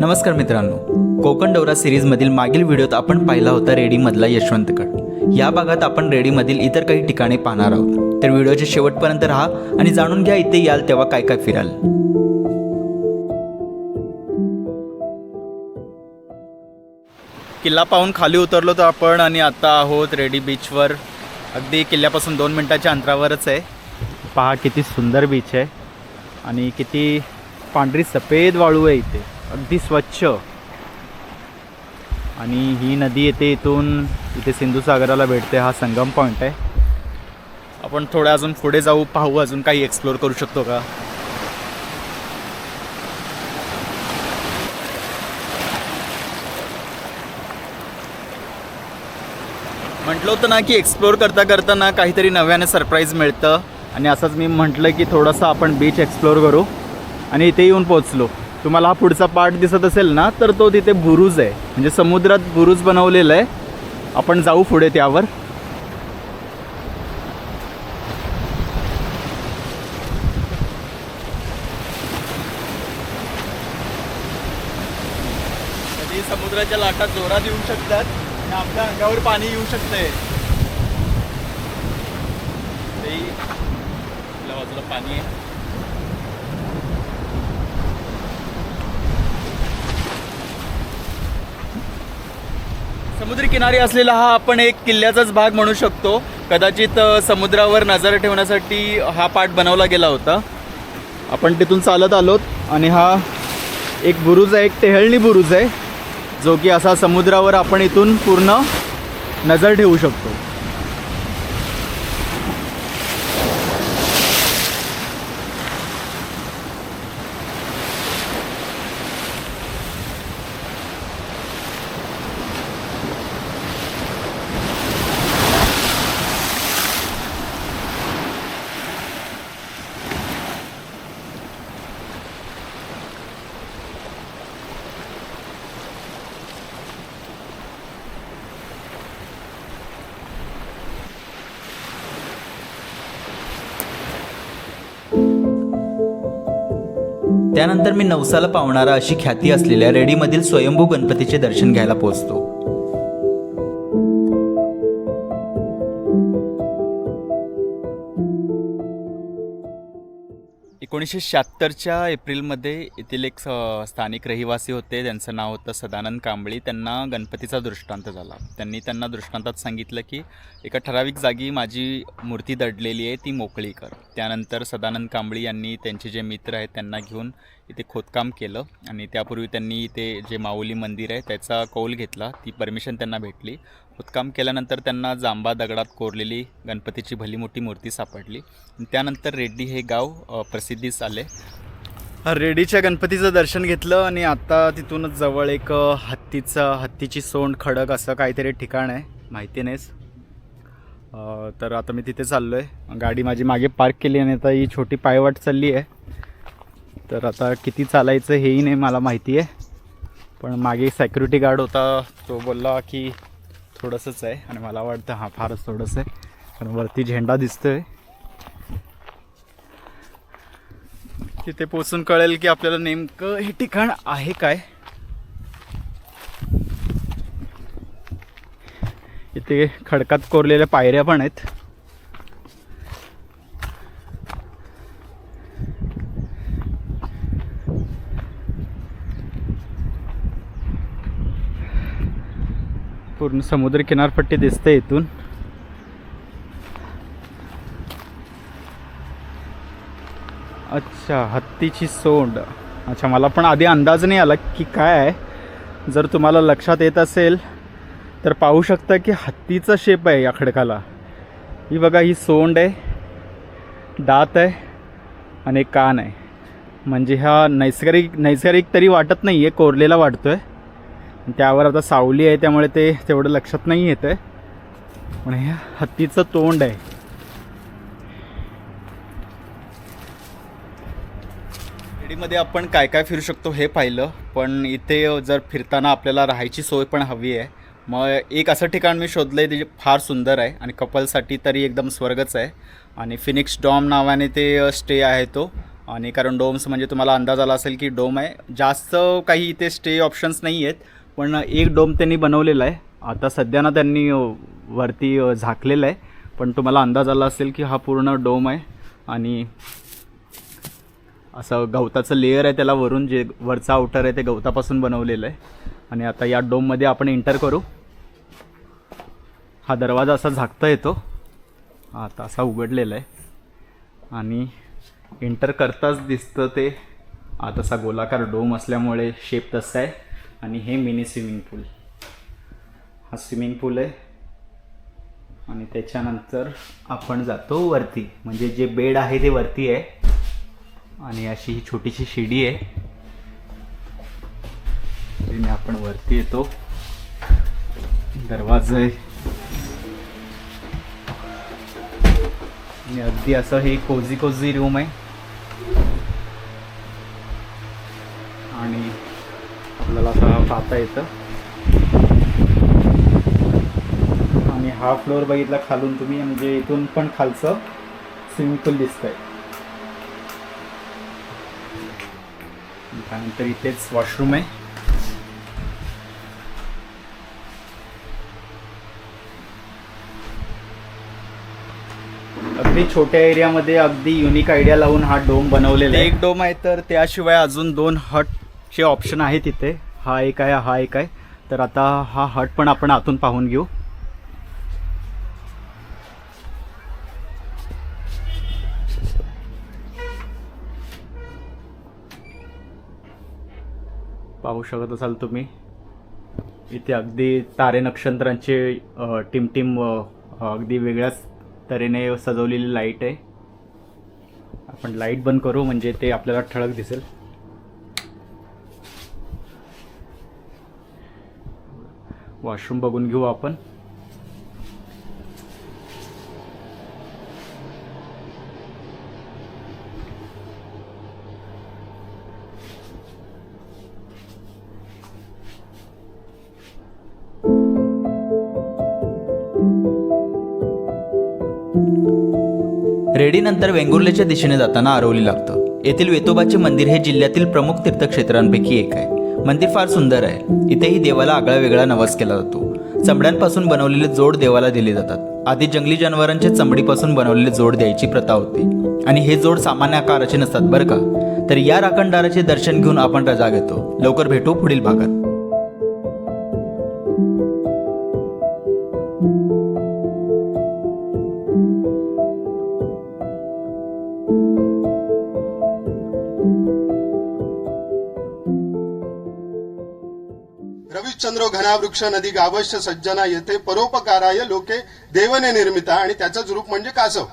नमस्कार मित्रांनो. कोकण डोरा सिरीजमधील मागील व्हिडिओत आपण पाहिला होता रेडीमधला यशवंतगड. या भागात आपण रेडीमधील इतर काही ठिकाणे पाहणार आहोत. तर व्हिडिओच्या शेवटपर्यंत राहा आणि जाणून घ्या इथे याल तेव्हा काय काय फिराल. किल्ला पाहून खाली उतरलो तर आपण आणि आता आहोत रेडी बीचवर. अगदी किल्ल्यापासून दोन मिनटाच्या अंतरावरच आहे. पहा किती सुंदर बीच आहे आणि किती पांढरी सफेद वाळू आहे इथे. अगदी स्वच्छ. आणि ही नदी येते इथून इथे सिंधुसागराला भेटते हा संगम पॉईंट आहे. आपण थोडं अजून पुढे जाऊ पाहू अजून काही एक्सप्लोअर करू शकतो का? म्हटलं होतं ना की एक्सप्लोअर करता करता ना काहीतरी नव्याने सरप्राईज मिळतं. आणि असंच मी म्हटलं की थोडंसं आपण बीच एक्सप्लोअर करू. आणि इथे येऊन पोचलो तुम्हाला हा पुढचा पार्ट दिसत असेल ना तर तो तिथे बुरुज आहे. म्हणजे समुद्रात बुरुज बनवलेला आहे. आपण जाऊ पुढे त्यावर. कधी समुद्राच्या लाटा जोरात येऊ शकतात आणि आपल्या अंगावर पाणी येऊ शकतंय. बाजूला पाणी आहे. समुद्रकिनारी असलेला हा आपण एक किल्ल्याचाच भाग म्हणू शकतो. कदाचित समुद्रावर नजर ठेवण्यासाठी हा पाठ बनवला गेला होता. आपण तिथून चालत आलोत आणि हा एक बुरुज आहे एक टेहळणी बुरुज आहे जो की असा समुद्रावर आपण इथून पूर्ण नजर ठेवू शकतो. त्यानंतर मी नवसाला पावणारा अशी ख्याती असलेल्या रेडीमधील स्वयंभू गणपतीचे दर्शन घ्यायला पोहोचतो. एकोणीसशे शहात्तरच्या एप्रिलमध्ये येथील एक स्थानिक रहिवासी होते. त्यांचं नाव होतं सदानंद कांबळी. त्यांना गणपतीचा दृष्टांत झाला. त्यांनी त्यांना दृष्टांतात सांगितलं की एका ठराविक जागी माझी मूर्ती दडलेली आहे ती मोकळी कर. त्यानंतर सदानंद कांबळी यांनी त्यांचे जे मित्र आहेत त्यांना घेऊन इथे खोदकाम केलं आणि त्यापूर्वी त्यांनी इथे जे माऊली मंदिर आहे त्याचा कौल घेतला. ती परमिशन त्यांना भेटली. खोदकाम केल्यानंतर त्यांना जांबा दगडात कोरलेली गणपतीची भली मोठी मूर्ती सापडली. आणि त्यानंतर रेड्डी हे गाव प्रसिद्धीस आले. रेड्डीच्या गणपतीचं दर्शन घेतलं आणि आता तिथूनच जवळ एक हत्तीचं हत्तीची सोंड खडक असं काहीतरी ठिकाण आहे माहिती नाहीच तर आता मी तिथे चाललो आहे गाडी माझी मागे पार्क केली आणि आता ही छोटी पायवाट चालली आहे. तर आता किती चालायचं हेही नाही मला माहिती आहे. पण मागे सेक्युरिटी गार्ड होता तो बोलला की थोडंसंच आहे. आणि मला वाटतं हां फारच थोडंसं आहे. कारण वरती झेंडा दिसतो आहे तिथे पोचून कळेल की आपल्याला नेमकं हे ठिकाण आहे काय. इथे खडकात कोरलेल्या पायऱ्या पण आहेत. पूर्ण समुद्र किनारपट्टी दिसते इथून. अच्छा हत्तीची सोंड. अच्छा मला पण आधी अंदाज नाही आला की काय आहे. जर तुम्हाला लक्षात येत असेल तर पाहू शकता की हत्तीचा शेप आहे या खडकाला. ही बघा ही सोंड आहे दात आहे आणि कान आहे. म्हणजे हा नैसर्गिक नैसर्गिक तरी वाटत नाही आहे कोरलेला वाटतो आहे त्यावर आता सावली आहे त्यामुळे ते तेवढं लक्षात नाही येतं आहे. पण हे हत्तीचं तोंड आहे. शिर्डीमध्ये आपण काय काय फिरू शकतो हे पाहिलं पण इथे जर फिरताना आपल्याला राहायची सोय पण हवी आहे. मग एक असं ठिकाण मी शोधलं आहे ते फार सुंदर आहे आणि कपलसाठी तरी एकदम स्वर्गच आहे. आणि फिनिक्स डॉम नावाने ते स्टे आहे तो. आणि कारण डोम्स म्हणजे तुम्हाला अंदाज आला असेल की डोम आहे. जास्त काही इथे स्टे ऑप्शन्स नाही आहेत. पण एक डोम त्यांनी बनवलेला आहे. आता सध्या ना त्यांनी वरती झाकलेला झाकलेलं आहे. पण तुम्हाला अंदाज आला असेल की हा पूर्ण डोम आहे आणि असं गवताचं लेअर आहे त्याला वरून जे वरचा आउटर आहे ते गवतापासून बनवलेलं आहे. आणि आता या डोममध्ये आपण एंटर करू. हा दरवाजा असा झाकता येतो. आता असा उघडलेला आहे. आणि एंटर करताच दिसतं ते. हा तसा गोलाकार डोम असल्यामुळे शेप तसा आहे. आणि हे मिनी स्विमिंग पूल. हा स्विमिंग पूल आहे. आणि त्याच्यानंतर आपण जातो वरती. म्हणजे जे बेड आहे ते वरती आहे. आणि अशी ही छोटीशी शिडी आहे. तिने आपण वरती येतो. दरवाजा आहे. आणि अगदी असं हे कोझी कोझी रूम आहे आणि आपल्याला असं पाहता येतं आणि हा फ्लोअर बघितला खालून तुम्ही म्हणजे इथून पण खालचं स्विमिंग पूल दिसतंय. त्यानंतर इथेच वॉशरूम आहे. अगदी छोट्या एरियामध्ये अगदी युनिक आयडिया लावून हा डोम बनवलेला एक डोम आहे तर त्याशिवाय अजून दोन हटचे ऑप्शन आहेत तिथे हा एक आहे हा एक आहे तर आता हा हट पण आपण आतून पाहून घेऊ. पाहू शकत असाल तुम्ही. इथे अगदी तारे नक्षत्रांचे टिमटिम अगदी वेगळ्याच तऱ्हेने सजवलेली लाइट आहे. आपण लाइट बंद करू म्हणजे ते आपल्याला ठळक दिसेल. वॉशरूम बघून घेऊ आपण. रेडीनंतर वेंगुर्लेच्या दिशेने जाताना आरवली लागतं. येथील वेतोबाचे मंदिर हे जिल्ह्यातील प्रमुख तीर्थक्षेत्रांपैकी एक आहे. मंदिर फार सुंदर आहे. इथेही देवाला आगळा वेगळा नवस केला जातो. चमड्यांपासून बनवलेले जोड देवाला दिले जातात. आधी जंगली जनावरांच्या चमडीपासून बनवलेले जोड द्यायची प्रथा होती. आणि हे जोड सामान्य आकाराचे नसतात बरं का? तर या राखणदाराचे दर्शन घेऊन आपण रजा घेतो. लवकर भेटू पुढील भागात. रविचंद्र घनावृक्ष नदी गावश्य सज्जना येथे परोपकाराय लोके देवने निर्मिता आणि त्याचंच रूप म्हणजे कासव.